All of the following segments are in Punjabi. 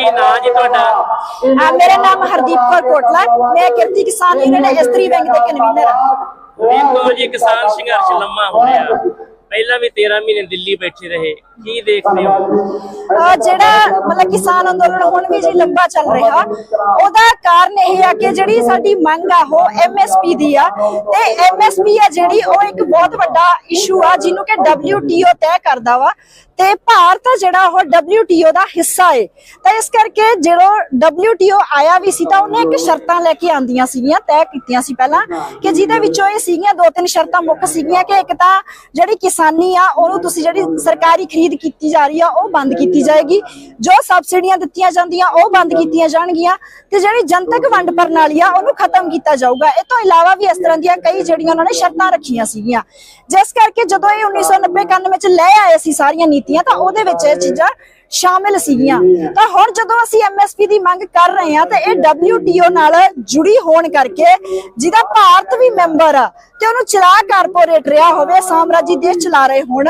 ਕੀ ਨਾਂ ਜੀ ਤੁਹਾਡਾ? ਆ ਮੇਰਾ ਨਾਮ ਹਰਦੀਪ ਕੌਰ ਕੋਟਲਾ ਮੈਂ ਕਿਰਤੀ ਕਿਸਾਨ ਯੂਨੀਅਨ ਇਸਤਰੀ ਬੈਂਕ ਦੇ ਕਨਵੀਨਰ ਹਾਂ। ਦੇਖੋ ਜੀ ਕਿਸਾਨ ਸੰਘਰਸ਼ ਲੰਮਾ ਹੋ ਰਿਹਾ। ਪਹਿਲਾਂ ਵੀ 13 ਮਹੀਨੇ ਦਿੱਲੀ ਬੈਠੇ ਰਹੇ, ਕੀ ਦੇਖਦੇ ਹੋ? ਜਿਹੜਾ ਮਤਲਬ ਕਿਸਾਨ ਅੰਦੋਲਨ ਹੁਣ ਵੀ ਜੀ ਲੰਬਾ ਚੱਲ ਰਿਹਾ, ਉਹਦਾ ਕਾਰਨ ਇਹ ਆ ਕਿ ਜਿਹੜੀ ਸਾਡੀ ਮੰਗ ਆ, ਉਹ ਐਮਐਸਪੀ ਦੀ ਆ, ਤੇ ਐਮਐਸਪੀ ਆ ਜਿਹੜੀ ਉਹ ਇੱਕ ਬਹੁਤ ਵੱਡਾ ਇਸ਼ੂ ਆ, ਜਿਹਨੂੰ ਕਿ WTO ਤੈਅ ਕਰਦਾ ਵਾ, ਤੇ ਭਾਰਤ ਆ ਜਿਹੜਾ ਉਹ WTO ਦਾ ਹਿੱਸਾ ਏ। ਤਾਂ ਇਸ ਕਰਕੇ ਜਦੋਂ WTO ਆਇਆ ਵੀ ਸੀ, ਤਾਂ ਉਹਨੇ ਇੱਕ ਸ਼ਰਤਾਂ ਲੈ ਕੇ ਆਂਦੀਆਂ ਸੀਗੀਆਂ, ਤੈਅ ਕੀਤੀਆਂ ਸੀ ਪਹਿਲਾਂ, ਕਿ ਜਿਹਦੇ ਵਿੱਚੋਂ ਇਹ ਸੀਗੀਆਂ, ਦੋ ਤਿੰਨ ਸ਼ਰਤਾਂ ਮੁੱਖ ਸੀਗੀਆਂ, ਕਿ ਇੱਕ ਤਾਂ ਜਿਹੜੀ ਕਿਸਾਨੀ ਆ, ਉਹਨੂੰ ਤੁਸੀਂ ਜਿਹੜੀ ਸਰਕਾਰੀ ਖਰੀਦ ਕੀਤੀ ਜਾ ਰਹੀ ਆ, ਉਹ ਬੰਦ ਕੀਤੀ ਜਾਏਗੀ। ਜੋ ਸਬਸਿਡੀਆਂ ਦਿੱਤੀਆਂ ਜਾਂਦੀਆਂ, ਉਹ ਬੰਦ ਕੀਤੀਆਂ ਜਾਣਗੀਆਂ। ਤੇ ਜਿਹੜੀ ਜਨਤਕ ਵੰਡ ਪ੍ਰਣਾਲੀ ਆ, ਉਹਨੂੰ ਖਤਮ ਕੀਤਾ ਜਾਊਗਾ। ਇਹ ਤੋਂ ਇਲਾਵਾ ਵੀ ਇਸ ਤਰ੍ਹਾਂ ਦੀਆਂ ਕਈ ਜਿਹੜੀਆਂ ਉਹਨਾਂ ਨੇ ਸ਼ਰਤਾਂ ਰੱਖੀਆਂ ਸੀਗੀਆਂ। ਜਿਸ ਕਰਕੇ ਜਦੋਂ ਇਹ 1990 91 ਚ ਲੈ ਆਏ ਸੀ ਸਾਰੀਆਂ ਨੀਤੀਆਂ, ਤਾਂ ਉਹਦੇ ਵਿੱਚ ਇਹ ਚੀਜ਼ਾਂ ਸ਼ਾਮਿਲ ਸੀਗੀਆਂ। ਤਾਂ ਹੁਣ ਜਦੋਂ ਅਸੀਂ ਐਮਐਸਪੀ ਦੀ ਮੰਗ ਕਰ ਰਹੇ ਹਾਂ, ਤਾਂ ਇਹ WTO ਨਾਲ ਜੁੜੀ ਹੋਣ ਕਰਕੇ ਜਿਹਦਾ ਭਾਰਤ ਵੀ ਮੈਂਬਰ ਆ ਤੇ ਉਹਨੂੰ ਚਲਾ ਕਾਰਪੋਰੇਟ ਰਿਹਾ ਹੋਵੇ, ਸਾਮਰਾਜੀ ਦੇਸ਼ ਚਲਾ ਰਹੇ ਹੋਣ,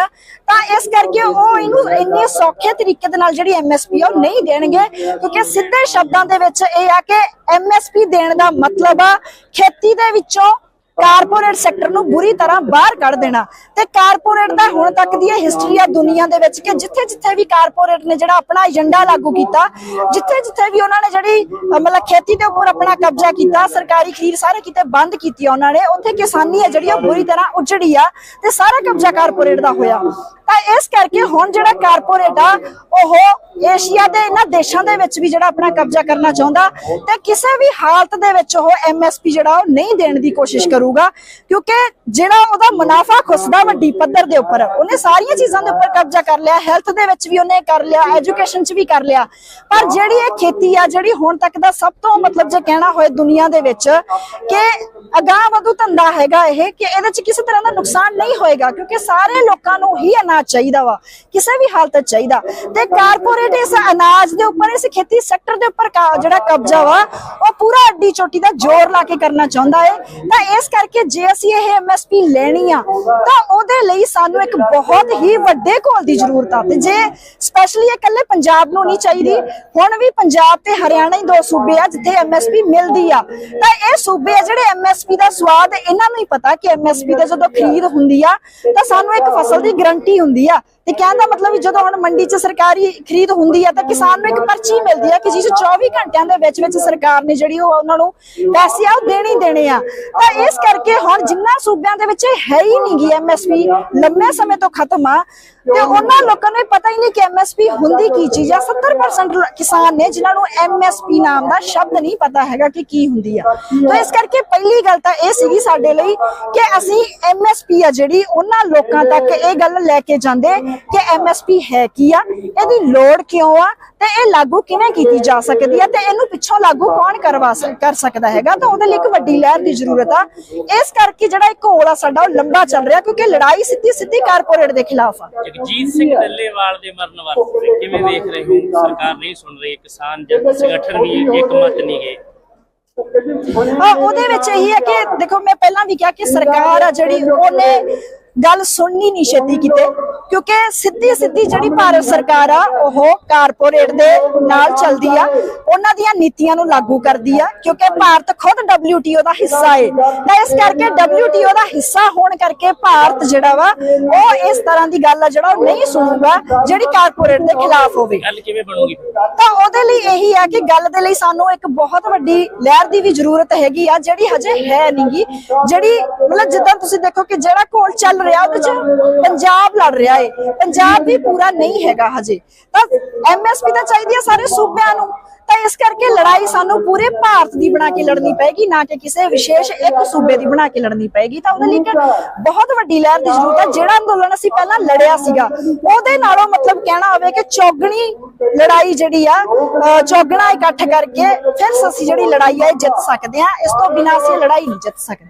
ਤਾਂ ਇਸ ਕਰਕੇ ਉਹ ਇਹਨੂੰ ਇੰਨੇ ਸੌਖੇ ਤਰੀਕੇ ਦੇ ਨਾਲ ਜਿਹੜੀ ਐਮਐਸਪੀ ਉਹ ਨਹੀਂ ਦੇਣਗੇ, ਕਿਉਂਕਿ ਸਿੱਧੇ ਸ਼ਬਦਾਂ ਦੇ ਵਿੱਚ ਇਹ ਆ ਕਿ ਐਮਐਸਪੀ ਦੇਣ ਦਾ ਮਤਲਬ ਆ ਖੇਤੀ ਦੇ ਵਿੱਚੋਂ ਕਾਰਪੋਰੇਟ ਸੈਕਟਰ ਨੂੰ ਬੁਰੀ ਤਰ੍ਹਾਂ ਬਾਹਰ ਕੱਢ ਦੇਣਾ ਤੇ ਕਾਰਪੋਰੇਟ ਦਾ ਹੁਣ ਤੱਕ ਦੀ ਇਹ ਹਿਸਟਰੀ ਆ ਦੁਨੀਆ ਦੇ ਵਿੱਚ ਕਿ ਜਿੱਥੇ ਜਿੱਥੇ ਵੀ ਕਾਰਪੋਰੇਟ ਨੇ ਜਿਹੜਾ ਆਪਣਾ ਏਜੰਡਾ ਲਾਗੂ ਕੀਤਾ, ਜਿੱਥੇ ਜਿੱਥੇ ਵੀ ਉਹਨਾਂ ਨੇ ਜਿਹੜੀ ਮਤਲਬ ਖੇਤੀ ਦੇ ਉੱਪਰ ਆਪਣਾ ਕਬਜ਼ਾ ਕੀਤਾ, ਸਰਕਾਰੀ ਖਰੀਦ ਸਾਰੇ ਕਿਤੇ ਬੰਦ ਕੀਤੀ ਉਹਨਾਂ ਨੇ, ਉੱਥੇ ਕਿਸਾਨੀ ਹੈ ਜਿਹੜੀ ਉਹ ਬੁਰੀ ਤਰ੍ਹਾਂ ਉਜੜੀ ਆ ਤੇ ਸਾਰਾ ਕਬਜ਼ਾ ਕਾਰਪੋਰੇਟ ਦਾ ਹੋਇਆ। ਤਾਂ ਇਸ ਕਰਕੇ ਹੁਣ ਜਿਹੜਾ ਕਾਰਪੋਰੇਟ ਆ, ਉਹ ਏਸ਼ੀਆ ਦੇ ਇਹਨਾਂ ਦੇਸ਼ਾਂ ਦੇ ਵਿੱਚ ਵੀ ਜਿਹੜਾ ਆਪਣਾ ਕਬਜ਼ਾ ਕਰਨਾ ਚਾਹੁੰਦਾ ਤੇ ਕਿਸੇ ਵੀ ਹਾਲਤ ਦੇ ਵਿੱਚ ਉਹ ਐਮਐਸਪੀ ਜਿਹੜਾ ਉਹ ਨਹੀਂ ਦੇਣ ਦੀ ਕੋਸ਼ਿਸ਼ ਕਰੂਗਾ, ਕਿਉਂਕਿ ਜਿਹੜਾ ਉਹਦਾ ਮੁਨਾਫਾ ਖੁੱਸਦਾ ਵੱਡੀ ਪੱਧਰ ਦੇ ਉੱਪਰ, ਉਹਨੇ ਸਾਰੀਆਂ ਚੀਜ਼ਾਂ ਦੇ ਉੱਪਰ ਕਬਜ਼ਾ ਕਰ ਲਿਆ ਹੈਲਥ ਦੇ ਵਿੱਚ ਵੀ ਉਹਨੇ ਕਰ ਲਿਆ ਐਜੂਕੇਸ਼ਨ 'ਚ ਵੀ ਕਰ ਲਿਆ। ਪਰ ਜਿਹੜੀ ਇਹ ਖੇਤੀ ਆ, ਜਿਹੜੀ ਹੁਣ ਤੱਕ ਦਾ ਸਭ ਤੋਂ ਮਤਲਬ ਜੇ ਕਹਿਣਾ ਹੋਏ ਦੁਨੀਆ ਦੇ ਵਿੱਚ ਕਿ ਅਗਾਹ ਵਧੂ ਧੰਦਾ ਹੈਗਾ ਇਹ, ਕਿ ਇਹਦੇ 'ਚ ਕਿਸੇ ਤਰ੍ਹਾਂ ਦਾ ਨੁਕਸਾਨ ਨਹੀਂ ਹੋਏਗਾ, ਕਿਉਂਕਿ ਸਾਰੇ ਲੋਕਾਂ ਨੂੰ ਹੀ ਅਨਾਜ ਚਾਹੀਦਾ ਵਾ, ਕਿਸੇ ਵੀ ਹਾਲਤ ਚਾਹੀਦਾ। ਤੇ ਕਾਰਪੋਰੇਟ ਇਸ ਅਨਾਜ ਦੇ ਉੱਪਰ, ਇਸ ਖੇਤੀ ਸੈਕਟਰ ਦੇ ਉੱਪਰ ਜਿਹੜਾ ਕਬਜ਼ਾ ਵਾ, ਉਹ ਪੂਰਾ ਅੱਡੀ ਚੋਟੀ ਦਾ ਜ਼ੋਰ ਲਾ ਕੇ ਕਰਨਾ ਚਾਹੁੰਦਾ ਹੈ ਤਾਂ ਇਸ ਕਰਕੇ ਜੇ ਅਸੀਂ ਇਹ ਐਮਐਸਪੀ ਲੈਣੀ ਆ, ਤਾਂ ਉਹਦੇ ਲਈ ਸਾਨੂੰ ਇੱਕ ਬਹੁਤ ਹੀ ਵੱਡੇ ਘੋਲ ਦੀ ਜ਼ਰੂਰਤ ਆ। ਤੇ ਜੇ ਸਪੈਸ਼ਲੀ ਇਹ ਇਕੱਲੇ ਪੰਜਾਬ ਨੂੰ ਨਹੀਂ ਚਾਹੀਦੀ, ਹੁਣ ਵੀ ਪੰਜਾਬ ਤੇ ਹਰਿਆਣਾ ਹੀ ਦੋ ਸੂਬੇ ਆ ਜਿੱਥੇ ਐਮਐਸਪੀ ਮਿਲਦੀ ਆ। ਤਾਂ ਇਹ ਸੂਬੇ ਆ ਜਿਹੜੇ ਐਮਐਸਪੀ ਦਾ ਸਵਾਦ, ਇਹਨਾਂ ਨੂੰ ਹੀ ਪਤਾ ਕਿ ਐਮਐਸਪੀ ਤੇ ਜਦੋਂ ਖਰੀਦ ਹੁੰਦੀ ਆ, ਤਾਂ ਸਾਨੂੰ ਇੱਕ ਫਸਲ ਦੀ ਗਰੰਟੀ ਹੁੰਦੀ ਆ ਤੇ ਕਹਿਣ ਦਾ ਮਤਲਬ ਵੀ ਜਦੋਂ ਹੁਣ ਮੰਡੀ 'ਚ ਸਰਕਾਰੀ ਖਰੀਦ ਹੁੰਦੀ ਆ ਤਾਂ ਕਿਸਾਨ ਨੂੰ ਇੱਕ ਪਰਚੀ ਮਿਲਦੀ ਆ ਕਿ ਜਿਸ 24 ਘੰਟਿਆਂ ਦੇ ਵਿੱਚ ਵਿੱਚ ਸਰਕਾਰ ਨੇ ਜਿਹੜੀ ਉਹ ਉਹਨਾਂ ਨੂੰ ਪੈਸੇ ਆ ਉਹ ਦੇਣੇ ਦੇਣੇ ਆ। ਤਾਂ ਇਸ ਕਰਕੇ ਹੁਣ ਜਿੰਨਾ ਸੂਬਿਆਂ ਦੇ ਵਿੱਚ ਹੈ ਹੀ ਨਹੀਂਗੀ ਐਮਐਸਪੀ ਲੰਮੇ ਸਮੇਂ ਤੋਂ ਖਤਮ ਆ ਤੇ ਉਹਨਾਂ ਲੋਕਾਂ ਨੂੰ ਪਤਾ ਹੀ ਨਹੀਂ ਕਿ ਐਮਐਸਪੀ ਹੁੰਦੀ ਕੀ ਚੀਜ਼ ਆ। 70% ਕਿਸਾਨ ਨੇ ਜਿਨ੍ਹਾਂ ਨੂੰ ਐਮਐਸਪੀ ਨਾਮ ਦਾ ਸ਼ਬਦ ਨਹੀਂ ਪਤਾ ਹੈਗਾ ਕਿ ਕੀ ਹੁੰਦੀ ਆ। ਤਾਂ ਇਸ ਕਰਕੇ ਪਹਿਲੀ ਗੱਲ ਤਾਂ ਇਹ ਸੀਗੀ ਸਾਡੇ ਲਈ ਕਿ ਅਸੀਂ ਐਮਐਸਪੀ ਆ ਜਿਹੜੀ ਉਹਨਾਂ ਲੋਕਾਂ ਤੱਕ ਇਹ ਗੱਲ ਲੈ ਕੇ ਜਾਂਦੇ ਕਿ ਐਮਐਸਪੀ ਹੈ ਕੀ ਆ ਇਹਦੀ ਲੋੜ ਕਿਉਂ ਆ ਤੇ ਇਹ ਲਾਗੂ ਕਿਵੇਂ ਕੀਤੀ ਜਾ ਸਕਦੀ ਆ ਤੇ ਇਹਨੂੰ ਪਿੱਛੋਂ ਲਾਗੂ ਕੌਣ ਕਰਵਾ ਕਰ ਸਕਦਾ ਹੈਗਾ? ਤਾਂ ਉਹਦੇ ਲਈ ਇੱਕ ਵੱਡੀ ਲਹਿਰ ਦੀ ਜ਼ਰੂਰਤ ਆ। ਇਸ ਕਰਕੇ ਜਿਹੜਾ ਇੱਕ ਘੋਲ ਆ ਸਾਡਾ ਉਹ ਲੰਬਾ ਚੱਲ ਰਿਹਾ ਕਿਉਂਕਿ ਲੜਾਈ ਸਿੱਧੀ ਸਿੱਧੀ ਕਾਰਪੋਰੇਟ ਦੇ ਖਿਲਾਫ ਆ। ਜਗਜੀਤ ਸਿੰਘ ਡੱਲੇਵਾਲ ਦੇ ਮਰਨ ਵਾਸਤੇ ਕਿਵੇਂ ਦੇਖ ਰਹੇ ਹੋ? ਸਰਕਾਰ ਨਹੀਂ ਸੁਣ ਰਹੀ ਕਿਸਾਨ ਜਨ ਸੰਗਠਨ ਵੀ ਇੱਕ ਮਤ ਨਹੀਂ ਗਏ ਉਹਦੇ ਵਿੱਚ ਇਹੀ ਹੈ ਕਿ ਦੇਖੋ ਮੈਂ ਪਹਿਲਾਂ ਵੀ ਕਿਹਾ ਕਿ ਸਰਕਾਰ ਆ ਜਿਹੜੀ ਉਹਨੇ ਗੱਲ ਸੁਣਨੀ ਨਹੀਂ ਛੇਤੀ ਕਿਤੇ ਕਿਉਂਕਿ ਸਿੱਧੀ ਸਿੱਧੀ ਜਿਹੜੀ ਭਾਰਤ ਸਰਕਾਰ ਆ ਉਹ ਕਾਰਪੋਰੇਟ ਦੇ ਨਾਲ ਚੱਲਦੀ ਆ ਉਹਨਾਂ ਦੀਆਂ ਨੀਤੀਆਂ ਨੂੰ ਲਾਗੂ ਕਰਦੀ ਆ ਕਿਉਂਕਿ ਭਾਰਤ ਖੁਦ WTO ਦਾ ਹਿੱਸਾ ਹੈ ਤਾਂ ਇਸ ਕਰਕੇ WTO ਦਾ ਹਿੱਸਾ ਹੋਣ ਕਰਕੇ ਭਾਰਤ ਜਿਹੜਾ ਵਾ ਉਹ ਇਸ ਤਰ੍ਹਾਂ ਦੀ ਗੱਲ ਆ ਜਿਹੜਾ ਉਹ ਨਹੀਂ ਸੁਣੂਗਾ ਜਿਹੜੀ ਕਾਰਪੋਰੇਟ ਦੇ ਖਿਲਾਫ ਹੋਵੇ। ਗੱਲ ਕਿਵੇਂ ਬਣੂਗੀ? ਤਾਂ ਉਹਦੇ ਲਈ ਇਹੀ ਆ ਕਿ ਗੱਲ ਦੇ ਲਈ ਸਾਨੂੰ ਇੱਕ ਬਹੁਤ ਵੱਡੀ ਲਹਿਰ ਦੀ ਵੀ ਜ਼ਰੂਰਤ ਹੈਗੀ ਆ ਜਿਹੜੀ ਹਜੇ ਹੈ ਨਹੀਂਗੀ ਜਿਹੜੀ ਮਤਲਬ ਜਿੱਦਾਂ ਤੁਸੀਂ ਦੇਖੋ ਕਿ ਜਿਹੜਾ ਘੋਲ ਚੱਲ ਰਿਹਾ ਉਹਦੇ ਚ? ਪੰਜਾਬ ਲੜ ਰਿਹਾ ਏ। ਪੰਜਾਬ ਵੀ ਪੂਰਾ ਨਹੀਂ ਹੈਗਾ ਹਜੇ। ਤਾਂ ਐਮਐਸਪੀ ਤਾਂ ਚਾਹੀਦੀ ਆ ਸਾਰੇ ਸੂਬਿਆਂ ਨੂੰ। ਤਾਂ ਇਸ ਕਰਕੇ ਲੜਾਈ ਸਾਨੂੰ ਪੂਰੇ ਭਾਰਤ ਦੀ ਬਣਾ ਕੇ ਲੜਨੀ ਪਏਗੀ, ਨਾ ਕਿ ਕਿਸੇ ਵਿਸ਼ੇਸ਼ ਇੱਕ ਸੂਬੇ ਦੀ ਬਣਾ ਕੇ ਲੜਨੀ ਪਏਗੀ। ਤਾਂ ਉਹਦੇ ਲਈ ਬਹੁਤ ਵੱਡੀ ਲਹਿਰ ਦੀ ਜ਼ਰੂਰਤ ਹੈ। ਜਿਹੜਾ ਅੰਦੋਲਨ ਅਸੀਂ ਪਹਿਲਾਂ ਲੜਿਆ ਸੀਗਾ, ਉਹਦੇ ਨਾਲੋਂ ਮਤਲਬ ਕਹਿਣਾ ਹੋਵੇ ਕਿ ਚੌਗਣੀ ਲੜਾਈ ਜਿਹੜੀ ਆ ਚੌਗਣਾ ਇਕੱਠ ਕਰਕੇ ਫਿਰ ਅਸੀਂ ਜਿਹੜੀ ਲੜਾਈ ਆ, ਇਹ ਜਿੱਤ ਸਕਦੇ ਆ ਇਸ ਤੋਂ ਬਿਨਾਂ ਅਸੀਂ ਲੜਾਈ ਨਹੀਂ ਜਿੱਤ ਸਕਦੇ।